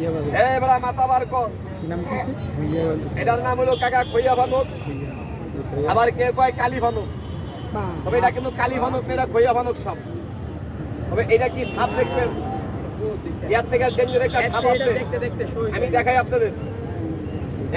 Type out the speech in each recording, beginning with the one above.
ইয়ে বলে এ বেড়া মাথা বার কর। এটার নাম হলো কাকা খইয়া ভানুক আবার কে কয় কালী ভানুক তবে এটা কিন্তু কালী ভানুক না, এটা খইয়া ভানুক সাপ তবে এটা কি সাপ দেখবেন? ইয়ার থেকে ডেঞ্জার একটা সাপ আছে। আমি দেখাই আপনাদের।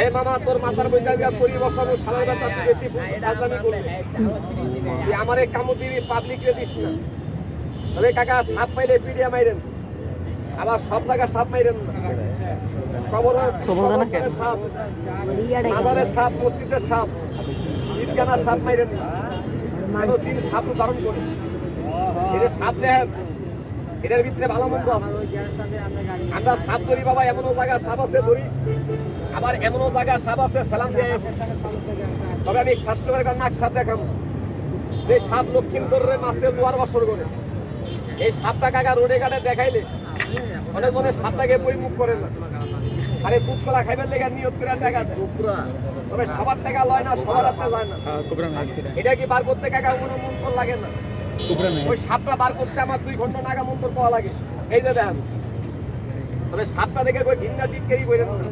এই মামা তোর মাথার মধ্যে আজকে পরি বসানো সালার ব্যাপার তুই বেশি রাজধানী করবি। আমার এই কামড় দিবি পাবলিকরে দিস না। তবে কাকা সাপ পাইলে পিডিয়া মাইরেন। আবার সব জায়গায় সাপ মাইরেন না। কবর সাপ মাদারের সাপ মসজিদের সাপ ঈদগানার সাপ মাইরেন না। কেন তিন সাপ ধারণ করে। এটা সাপ দেখেন এটার ভিতরে ভালো মন্দ আছে। আমরা সাপ ধরি বাবা এমনও জায়গা সাপ আছে ধরি। আবার এমনও জায়গা সাপ আছে সালাম দিয়ে। তবে আমি স্বাস্থ্যকর নাক সাপ দেখাবো। যে সাপ লক্ষ্মীন্দরের মাছের লোয়ার বছর করে। এই সাপটা কাকা রোডে ঘাটে দেখাইলে অনেক মনে বই মুখ করে। আরে দুধ কলা খাইবার লেগে নিয়ত করে টাকা। তবে সবার টাকা লয় না সবার হাতে যায় না। নাই এটা কি বার করতে কাকা কোনো মন্তর লাগে না? ওই সাপটা বার করতে আমার দুই ঘণ্টা নাগা মন্তর পাওয়া লাগে। এই যে দেখেন। তবে সাপটা দেখে কই ঘিন্না টিটকেরি কইরেন না?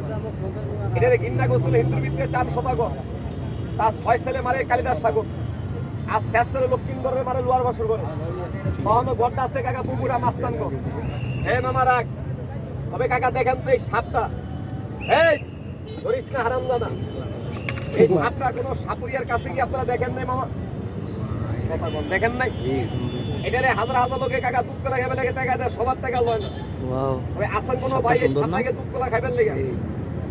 এটা যে ঘিন্না করছিল হিন্দুর ভিতরে চার শতাক। তার ছয় ছেলে মারে কালিদাস সাগর। আর শেষ ছেলে লক্ষ্মীন্দরের মারে লোয়ার বছর করে কখনো গড্ডা আছে কাকা পুকুরা মাস্তান গো হে মামা তবে কাকা দেখেন তো এই সাপটা। এই ধরিস না হারাম দাদা এই সাপটা কোনো সাপুরিয়ার কাছে কি আপনারা দেখেন নাই মামা? কথা বল, দেখেন নাই? এটারে হাজার হাজার লোকে কাকা দুধ কলা খাবে লেগে টাকা দেয় সবার টাকা লয় না। তবে আসান কোনো ভাই এই সাপটাকে দুধ কলা খাইবেন লেগে?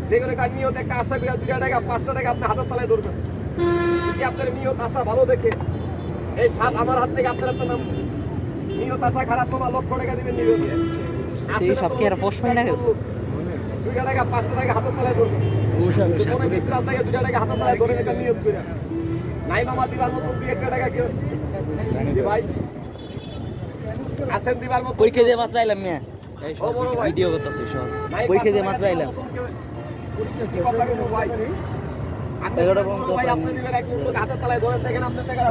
যে কোনো কাজ নিয়ত একটা আশা করে দুটা টাকা পাঁচটা টাকা আপনি হাতের তলায় ধরবেন। যদি আপনার নিয়ত আশা ভালো দেখে এই সাপ আমার হাত থেকে আপনার একটা নাম নিয়ত আশা খারাপ মামা লক্ষ টাকা দিবেন নিয়ত সেই সাপ কি আর পোষ মাইনা গেছে? দুইটা টাকা পাঁচটা টাকা হাতের তলায় ধরবেন কোনো বিশ্বাস থাকে দুইটা টাকা হাতের তলায় ধরে একটা নিয়ত করে নাই মামা দিবার মতন দুই একটা টাকা কেউ ভাই আসেন দিবার মতো পরীক্ষা দিয়ে মাত্র আইলাম মিয়া? ও বড় ভাই। ভিডিও করতেছি সব। নাই পরীক্ষা দিয়ে পাঁচটা মাত্র টাকা আইলাম কি কথা বলব ভাই? আপনি এগারোটা পর্যন্ত আপনি দিবেন এক মুঠো হাতের তলায় ধরে দেখেন আপনার টাকাটা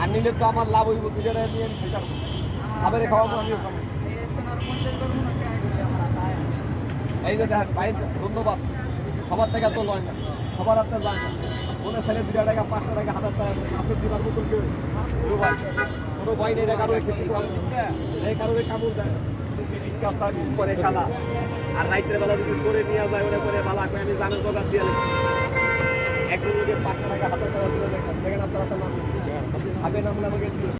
আর নিলে তো আমার লাভ হইব টাকা নিয়ে আমি খাইতাম খাবারে খাওয়াবো খাব। এই যে দেখ ভাই, ধন্যবাদ। সবার টাকা তো লয় না, সবার হাতে যায় না। কোনো ছেলে দুটা টাকা, পাঁচটা টাকা, হাজার টাকা আপনার দিবার মতন কেউ ভাই, কোনো ভাই নেই কারোর ক্ষেত্রে এই কারণে কামড় দেয়। কাঁচা করে খালা। আর রাইতের বেলা যদি সরে নিয়ে যায়, ওরা করে বালা করে আমি জানের জোগাড় দিয়ে লোকে পাঁচটা টাকা, হাজার টাকা তুলে দেখেন। দেখেন নামলে আমাকে দিও